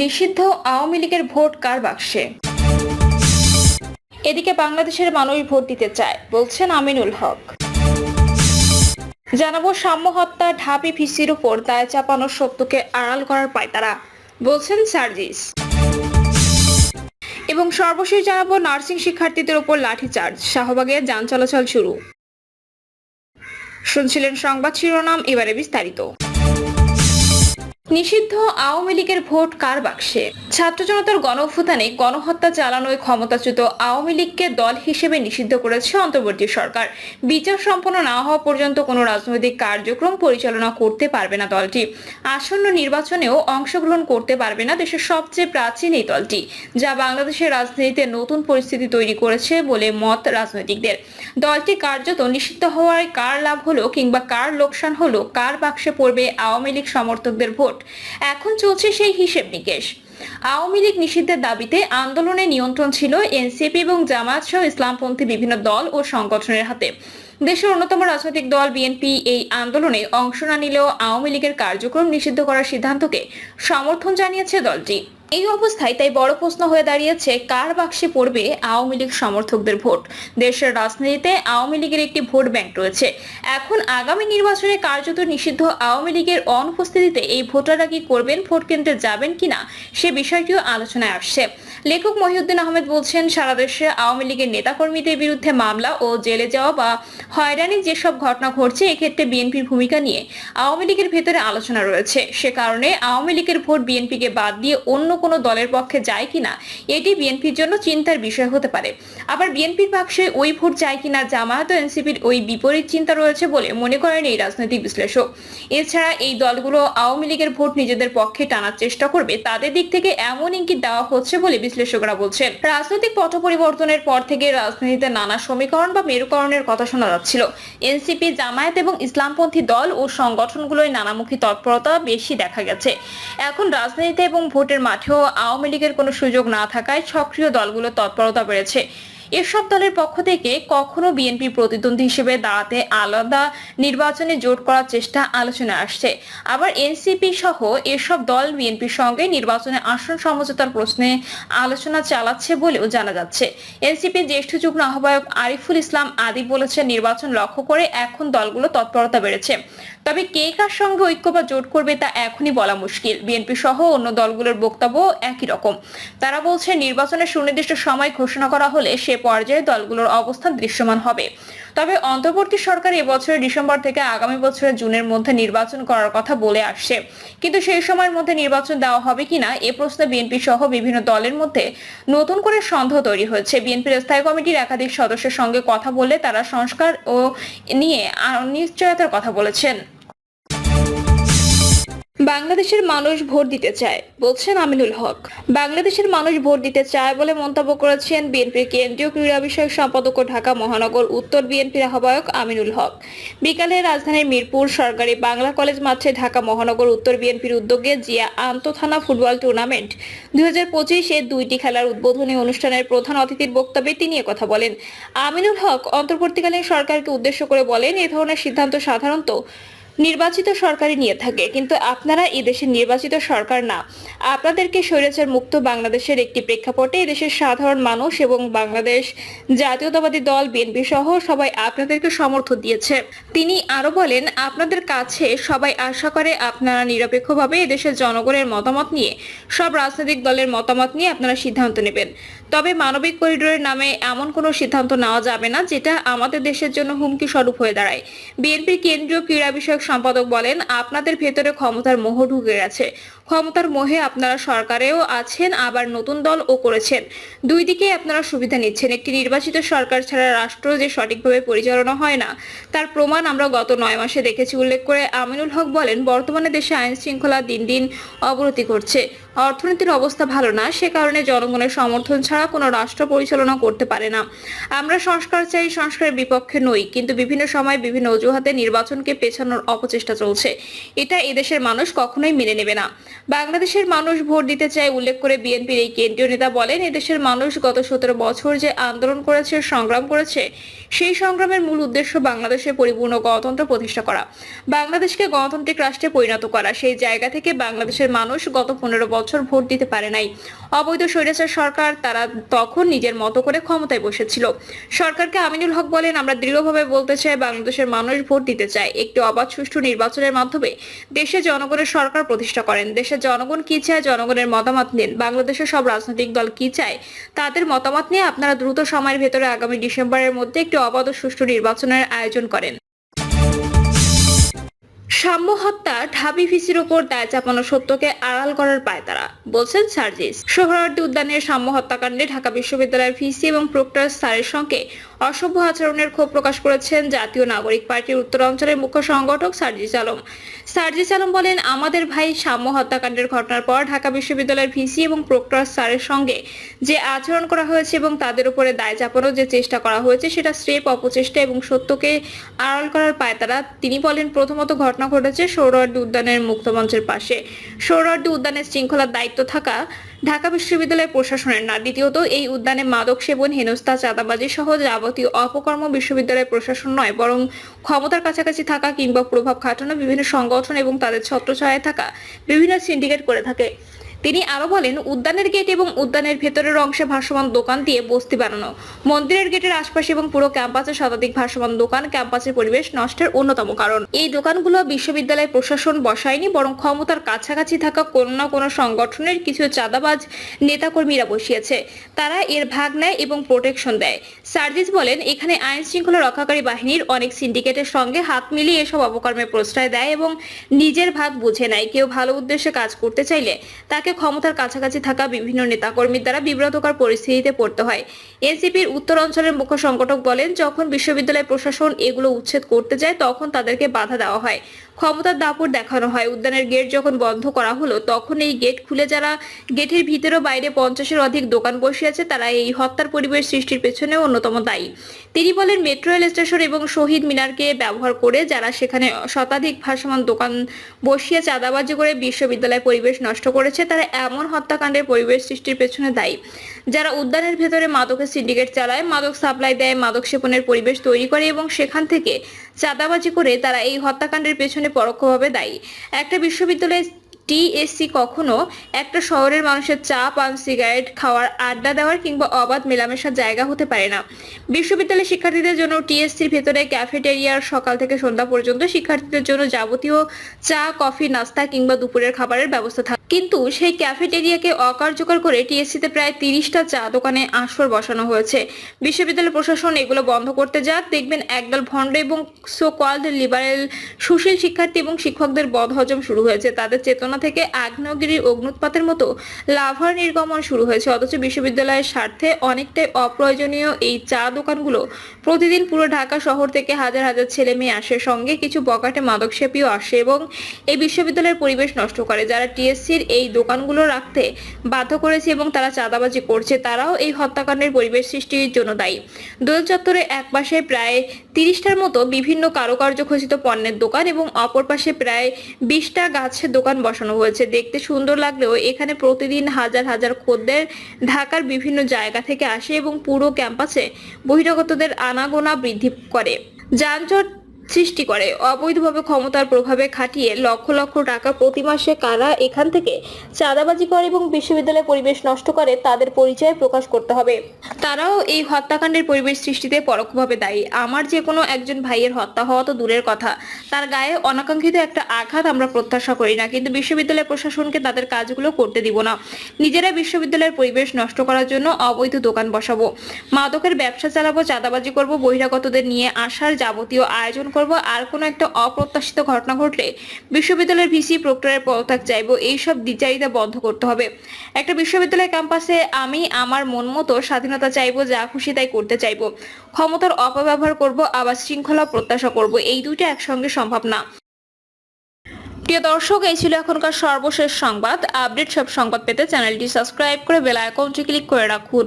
নিষিদ্ধ আওয়ামী লীগের ভোট কার বাক্সে? এদিকে বাংলাদেশের মানুষ ভোট দিতে চায়, বলছেন আমিনুল হক। জানাব সাম্য হত্যা ঢাবি ভিসির উপর দায় চাপানোর সত্যকে আড়াল করার পায়তারা, বলছেন সার্জিস। এবং সর্বশেষ জানাব নার্সিং শিক্ষার্থীদের উপর লাঠিচার্জ, শাহবাগে যান চলাচল শুরু। শুনছিলেন সংবাদ শিরোনাম, এবারে বিস্তারিত। নিষিদ্ধ আওয়ামী লীগের ভোট কার বাক্সে? ছাত্র জনতার গণঅভ্যুত্থানে গণহত্যা চালানোয় ক্ষমতাচ্যুত আওয়ামী লীগকে দল হিসেবে নিষিদ্ধ করেছে অন্তর্বর্তী সরকার। বিচার সম্পন্ন না হওয়া পর্যন্ত কোনো রাজনৈতিক কার্যক্রম পরিচালনা করতে পারবে না দলটি। আসন্ন নির্বাচনেও অংশগ্রহণ করতে পারবে না দেশের সবচেয়ে প্রাচীন এই দলটি, যা বাংলাদেশের রাজনীতিতে নতুন পরিস্থিতি তৈরি করেছে বলে মত রাজনৈতিকদের। দলটি কার্যত নিষিদ্ধ হওয়ায় কার লাভ হলো কিংবা কার লোকসান হলো, কার বাক্সে পড়বে আওয়ামী লীগ সমর্থকদের ভোট? এখন চলছে সেই হিসেব নিকেশ। আওয়ামী লীগ নিষিদ্ধের দাবিতে আন্দোলনের নিয়ন্ত্রণ ছিল এনসিপি এবং জামাত সহ ইসলামপন্থী বিভিন্ন দল ও সংগঠনের হাতে। দেশের অন্যতম রাজনৈতিক দল বিএনপি এই আন্দোলনে অংশ না নিলেও আওয়ামী লীগের কার্যক্রম নিষিদ্ধ করার সিদ্ধান্তকে সমর্থন জানিয়েছে দলটি। এই অবস্থায় তাই বড় প্রশ্ন হয়ে দাঁড়িয়েছে, কার বাক্সে পড়বে আওয়ামী লীগ সমর্থকদের ভোট? দেশের রাজনীতিতে আওয়ামী লীগের একটি ভোট ব্যাংক রয়েছে। এখন আগামী নির্বাচনে কার্যত নিষিদ্ধ আওয়ামী লীগের অনুপস্থিতিতে এই ভোটাররা কি করবেন, ভোট কেন্দ্রে যাবেন কিনা, সে বিষয়টিও আলোচনায় আসছে। লেখক মহিউদ্দিন আহমেদ বলছেন, সারা দেশে আওয়ামী লীগের নেতাকর্মীদের বিরুদ্ধে মামলা ও জেলে যাওয়া বা হয়রানির যেসব ঘটনা ঘটছে, এক্ষেত্রে বিএনপির ভূমিকা নিয়ে আওয়ামী লীগের ভেতরে আলোচনা রয়েছে। সে কারণে আওয়ামী লীগের ভোট বিএনপিকে বাদ দিয়ে অন্য কোনো দলের পক্ষে যায় কিনা, এটি বিএনপির জন্য চিন্তার বিষয় হতে পারে। আবার বিএনপির পক্ষে ওই ভোট যায় কিনা, জামায়াত ও এনসিপির ওই বিপরীত চিন্তা রয়েছে বলে মনে করেন এই রাজনৈতিক বিশ্লেষক। এছাড়া এই দলগুলো আওয়ামী লীগের ভোট নিজেদের পক্ষে টানার চেষ্টা করবে, তাদের দিক থেকে এমন ইঙ্গিত দেওয়া হচ্ছে বলে বিশ্লেষকরা বলছেন, রাজনৈতিক পথ পরিবর্তনের পর থেকে রাজনীতিতে নানা সমীকরণ বা মেরুকরণের কথা শোনা যাচ্ছিল। এনসিপি জামায়াত এবং ইসলামপন্থী দল ও সংগঠনগুলোয় নানামুখী তৎপরতা বেশি দেখা গেছে। এখন রাজনীতিতে এবং ভোটের মাঠেও আওয়ামী লীগের কোনো সুযোগ না থাকায় সক্রিয় দলগুলোর তৎপরতা বেড়েছে। এসব দলের পক্ষ থেকে কখনো বিএনপি প্রতিদ্বন্দ্বী হিসেবে দাঁড়াতে আলাদা নির্বাচনে জোট করার চেষ্টা আলোচনায় আসছে। আবার এনসিপি সহ এসব দল বিএনপির সঙ্গে নির্বাচনে আসন সমঝোতার প্রশ্নে আলোচনা চালাচ্ছে বলেও জানা যাচ্ছে। এনসিপির জ্যেষ্ঠ যুগ্ম আহ্বায়ক আরিফুল ইসলাম আদি বলেছেন, নির্বাচন লক্ষ্য করে এখন দলগুলো তৎপরতা বেড়েছে। তবে কে কার সঙ্গে ঐক্য বা জোট করবে তা এখনই বলা মুশকিল। বিএনপি সহ অন্য দলগুলোর বক্তব্য একই রকম। তারা বলছে, নির্বাচনের সুনির্দিষ্ট সময় ঘোষণা করা হলে সে পর্যায়ে দলগুলোর অবস্থান দৃশ্যমান হবে। তবে অন্তর্বর্তী সরকার এবছরের ডিসেম্বর থেকে আগামী বছরের জুনের মধ্যে নির্বাচন করার কথা বলে আসছে। কিন্তু সেই সময়ের মধ্যে নির্বাচন দেওয়া হবে কিনা, এ প্রশ্নে বিএনপি সহ বিভিন্ন দলের মধ্যে নতুন করে সন্দেহ তৈরি হয়েছে। বিএনপির স্থায়ী কমিটির একাধিক সদস্যের সঙ্গে কথা বলে তারা সংস্কার ও নিয়ে অনিশ্চয়তার কথা বলেছেন। বাংলাদেশের মানুষ ভোট দিতে চায়, বলছেন আমিনুল হক। বাংলাদেশের মানুষ ভোট দিতে চায় বলে মন্তব্য করেছেন বিএনপির কেন্দ্রীয় ক্রীড়া বিষয়ক সম্পাদক ও ঢাকা মহানগর উত্তর বিএনপির আহ্বায়ক আমিনুল হক। বিকালে রাজধানীর মিরপুর সরকারি বাংলা কলেজ মাঠে ঢাকা মহানগর উত্তর বিএনপির উদ্যোগে জিয়া আন্তঃথানা ফুটবল টুর্নামেন্ট দুই হাজার পঁচিশে দুইটি খেলার উদ্বোধনী অনুষ্ঠানের প্রধান অতিথির বক্তব্যে তিনি কথা বলেন। আমিনুল হক অন্তর্বর্তীকালীন সরকারকে উদ্দেশ্য করে বলেন, এ ধরনের সিদ্ধান্ত সাধারণত নির্বাচিত সরকারই নিয়ে থাকে, কিন্তু আপনারা এই দেশের নির্বাচিত সরকার না। আপনাদেরকে স্বৈরাচার মুক্ত বাংলাদেশের একটি প্রেক্ষাপটে এদেশের সাধারণ মানুষ এবং বাংলাদেশ জাতীয়তাবাদী দল, বিএনপি সহ সবাই আপনাদেরকে সমর্থন দিয়েছে। তিনি আরও বলেন, আপনাদের কাছে সবাই আশা করে আপনারা নিরপেক্ষভাবে এদেশের জনগণের মতামত নিয়ে, সব রাজনৈতিক দলের মতামত নিয়ে আপনারা সিদ্ধান্ত নেবেন। তবে মানবিক করিডোরের নামে এমন কোনো সিদ্ধান্ত নেওয়া যাবে না, যেটা আমাদের দেশের জন্য হুমকি স্বরূপ হয়ে দাঁড়ায়। বিএনপির কেন্দ্রীয় ক্রীড়া বিষয়ক সম্পাদক বলেন, আপনাদের ভেতরে ক্ষমতার মোহ ঢুকে গেছে। ক্ষমতার মোহে আপনারা সরকারেও আছেন, আবার নতুন দল ও করেছেন। দুই দিকেই আপনারা সুবিধা নিচ্ছেন। একটি নির্বাচিত সরকার ছাড়া রাষ্ট্র যে সঠিকভাবে পরিচালনা হয় না, তার প্রমাণ আমরা গত নয় মাসে দেখেছি, উল্লেখ করে আমিনুল হক বলেন, বর্তমানে দেশে আইন শৃঙ্খলা দিন দিন অবনতি করছে অর্থনীতির অবস্থা ভালো না, সে কারণে জনগণের সমর্থন ছাড়া কোনো রাষ্ট্র পরিচালনা করতে পারে না। আমরা সংস্কার চাই, সংস্কারের বিপক্ষে নই, কিন্তু বিভিন্ন সময় বিভিন্ন অজুহাতে নির্বাচনকে পেছানোর অপচেষ্টা চলছে। এটা এদেশের মানুষ কখনোই মেনে নেবে না। বাংলাদেশের মানুষ ভোট দিতে চায় উল্লেখ করে বিএনপির এই কেন্দ্রীয় নেতা বলেন, এদেশের মানুষ গত সতেরো বছর যে আন্দোলন করেছে, সংগ্রাম করেছে, সেই সংগ্রামের মূল উদ্দেশ্য বাংলাদেশে পরিপূর্ণ গণতন্ত্র প্রতিষ্ঠা করা। বাংলাদেশকে গণতান্ত্রিক রাষ্ট্রে পরিণত করা। সেই জায়গা থেকে বাংলাদেশের মানুষ গত পনেরো বছর ভোট দিতে পারে নাই। অবৈধ স্বৈরাচার সরকার তারা তখন নিজের মতো করে ক্ষমতায় বসেছিল। সরকারকে আমিনুল হক বলেন, আমরা দৃঢ়ভাবে বলতে চাই বাংলাদেশের মানুষ ভোট দিতে চায়। একটি অবাধ সুষ্ঠু নির্বাচনের মাধ্যমে দেশে জনগণের সরকার প্রতিষ্ঠা করেন। দেশের জনগণ কি চায়, জনগণের মতামত নিন। বাংলাদেশের সব রাজনৈতিক দল কি চায়, তাদের মতামত নিয়ে আপনারা দ্রুত সময়ের ভেতরে আগামী ডিসেম্বরের মধ্যে একটি অবাধ সুষ্ঠু নির্বাচনের আয়োজন করেন। সাম্য হত্যা ঢাবি ভিসির ওপর দায় চাপানো সত্যকে আড়াল করার পায় তারা, বলছেন সার্জিস। সোহরাওয়ার্দী উদ্যানের সাম্য হত্যাকাণ্ডে ঢাকা বিশ্ববিদ্যালয়ের ভিসি এবং প্রক্টর স্যারের সঙ্গে অসভ্য আচরণের ক্ষোভ প্রকাশ করেছেন জাতীয় নাগরিক পার্টির উত্তরাঞ্চলের মুখ্য সংগঠক সার্জিস আলম। সার্জিস আলম বলেন, আমাদের ভাই সাম্য হত্যাকাণ্ডের ঘটনার পর ঢাকা বিশ্ববিদ্যালয়ের ভিসি এবং প্রক্টর স্যারের সঙ্গে যে আচরণ করা হয়েছে এবং তাদের উপরে দায় চাপানোর যে চেষ্টা করা হয়েছে, সেটা স্রেপ অপচেষ্টা এবং সত্যকে আড়াল করার পায় তারা। তিনি বলেন, প্রথমত ঘটনা ঘটেছে সৌরওয়ার্দী উদ্যানের মুক্ত মঞ্চের পাশে। সৌরওয়ার্দী উদ্যানের শৃঙ্খলার দায়িত্ব থাকা ঢাকা বিশ্ববিদ্যালয়ের প্রশাসনের না। দ্বিতীয়ত, এই উদ্যানে মাদক সেবন, হেনস্থা, চাঁদাবাজি সহ যাবতীয় অপকর্ম বিশ্ববিদ্যালয়ের প্রশাসন নয়, বরং ক্ষমতার কাছাকাছি থাকা কিংবা প্রভাব খাটানো, বিভিন্ন সংগঠন এবং তাদের ছত্রছায়ায় থাকা বিভিন্ন সিন্ডিকেট করে থাকে। তিনি আরও বলেন, উদ্যানের গেট এবং উদ্যানের ভেতরের অংশে ভাসমান দোকান দিয়ে বস্তি বানানো। মন্দিরের গেটের আশপাশে এবং পুরো ক্যাম্পাসে শতাধিক ভাসমান দোকান ক্যাম্পাসের পরিবেশ নষ্টের অন্যতম কারণ। এই দোকানগুলো বিশ্ববিদ্যালয় প্রশাসন বসায়নি, বরং ক্ষমতার কাছাকাছি থাকা কোনো না কোনো সংগঠনের কিছু চাঁদাবাজ নেতাকর্মীরা বসিয়েছে। তারা এর ভাগ নেয় এবং প্রোটেকশন দেয়। সার্জিস বলেন, এখানে আইন শৃঙ্খলা রক্ষাকারী বাহিনীর অনেক সিন্ডিকেটের সঙ্গে হাত মিলিয়ে এসব অপকর্মের প্রশ্রয় দেয় এবং নিজের ভাগ বুঝে নেয়। কেউ ভালো উদ্দেশ্যে কাজ করতে চাইলে তাকে ক্ষমতার কাছাকাছি থাকা বিভিন্ন নেতাকর্মীর দ্বারা বিব্রতকর পরিস্থিতিতে পড়তে হয়। এনসিপির উত্তর অঞ্চলের মুখ্য সংগঠক বলেন, যখন বিশ্ববিদ্যালয় প্রশাসন এগুলো উচ্ছেদ করতে যায়, তখন তাদেরকে বাধা দেওয়া হয়। ক্ষমতার দাপট দেখানো হয়। উদ্যানের গেট যখন বন্ধ করা হলো, তখন এই গেট খুলে যারা গেটের ভিতরে বাইরে পঞ্চাশের অধিক দোকান বসিয়েছে তারা এই হত্যার পরিবেশ সৃষ্টির পেছনে অন্যতম দায়ী। তিনি বলেন মেট্রো রেল স্টেশন এবং শহীদ মিনারকে ব্যবহার করে যারা সেখানে শতাধিক ভাসমান দোকান বসিয়ে চাঁদাবাজি করে বিশ্ববিদ্যালয় পরিবেশ নষ্ট করেছে, তারা এমন হত্যাকাণ্ডের পরিবেশ সৃষ্টির পেছনে দায়ী। যারা উদ্যানের ভেতরে মাদকের সিন্ডিকেট চালায়, মাদক সাপ্লাই দেয়, মাদক সেবনের পরিবেশ তৈরি করে এবং সেখান থেকে চাঁদাবাজি করে তারা এই হত্যাকাণ্ডের পেছনে পরোক্ষভাবে দায়ী। একটা বিশ্ববিদ্যালয়ে টিএসসি কখনো একটা শহরের মানুষের চা পান সিগারেট খাওয়ার আড্ডা দেওয়ার কিংবা অবাধ মেলামেশার জায়গা হতে পারে না। বিশ্ববিদ্যালয়ের শিক্ষার্থীদের জন্য টিএসসির ভেতরে ক্যাফেটেরিয়ার সকাল থেকে সন্ধ্যা পর্যন্ত শিক্ষার্থীদের জন্য যাবতীয় চা, কফি, নাস্তা কিংবা দুপুরের খাবারের ব্যবস্থা থাকে কিন্তু সেই ক্যাফেটেরিয়াকে অকার্যকর করে টিএসসিতে প্রায় তিরিশটা চা দোকানে আসর বসানো হয়েছে। বিশ্ববিদ্যালয় প্রশাসন এগুলো বন্ধ করতে যাক। দেখবেন একদল ভণ্ড এবং সো কল্ড লিবারেল সুশীল শিক্ষার্থী এবং শিক্ষকদের বদহজম শুরু হয়েছে। তাদের চেতনা থেকে আগ্নেয়গিরির অগ্নুৎপাতের মতো লাভার নির্গমন শুরু হয়েছে। অথচ বিশ্ববিদ্যালয়ের স্বার্থে অনেকটাই অপ্রয়োজনীয় এই চা দোকানগুলো প্রতিদিন পুরো ঢাকা শহর থেকে হাজার হাজার ছেলে মেয়ে আসে। সঙ্গে কিছু বকাটে মাদকসেপীও আসে এবং এই বিশ্ববিদ্যালয়ের পরিবেশ নষ্ট করে। যারা টিএসসির এই দোকানগুলো রাখতে বাধ্য করেছে এবং তারা চাঁদাবাজি করছে। তারাও এই হত্যাকাণ্ডের পরিবেশ সৃষ্টির জন্য দায়ী। দোল চত্বরে এক পাশে প্রায় তিরিশটার মতো বিভিন্ন কারুকার্য খচিত পণ্যের দোকান এবং অপর পাশে প্রায় বিশটা গাছের দোকান বসানো হয়েছে। দেখতে সুন্দর লাগলেও এখানে প্রতিদিন হাজার হাজার খদ্দের ঢাকার বিভিন্ন জায়গা থেকে আসে এবং পুরো ক্যাম্পাসে বহিরাগতদের আনাগোনা বৃদ্ধি করে। যানজট সৃষ্টি করে। অবৈধভাবে ক্ষমতার প্রভাবে খাটিয়ে লক্ষ লক্ষ টাকা প্রতি মাসে কারা এখান থেকে চাঁদাবাজি করে এবং বিশ্ববিদ্যালয়ের পরিবেশ নষ্ট করে তাদের পরিচয় প্রকাশ করতে হবে। তারাও এই হত্যাকাণ্ডের পরিবেশ সৃষ্টিতে পরোক্ষভাবে দায়ী। আমার যে কোনো একজন ভাইয়ের হত্যা হওয়া তো দূরের কথা। তার গায়ে অনাকাঙ্ক্ষিত একটা আঘাত আমরা প্রত্যাশা করি না, কিন্তু বিশ্ববিদ্যালয় প্রশাসনকে তাদের কাজগুলো করতে দিব না। নিজেরা বিশ্ববিদ্যালয়ের পরিবেশ নষ্ট করার জন্য অবৈধ দোকান বসাবো। মাদকের ব্যবসা চালাবো, চাঁদাবাজি করব, বহিরাগতদের নিয়ে আসার যাবতীয় আয়োজন করব, আর কোনো একটা অপ্রত্যাশিত ঘটনা ঘটলে বিশ্ববিদ্যালয়ের ভিসি প্রক্টরের পদত্যাগ চাইব। এইসব দ্বিচারিতা বন্ধ করতে হবে। একটা বিশ্ববিদ্যালয় ক্যাম্পাসে আমি আমার মন মতো স্বাধীনতা চাইব, যা খুশি তাই করতে চাইব। ক্ষমতার অপব্যবহার করব, আবার শৃঙ্খলা প্রত্যাশা করব। এই দুইটা একসঙ্গে সম্ভব না। প্রিয় দর্শক, এই ছিল এখনকার সর্বশেষ সংবাদ। আপডেট সব সংবাদ পেতে চ্যানেলটি সাবস্ক্রাইব করে বেল আইকনটি ক্লিক করে রাখুন।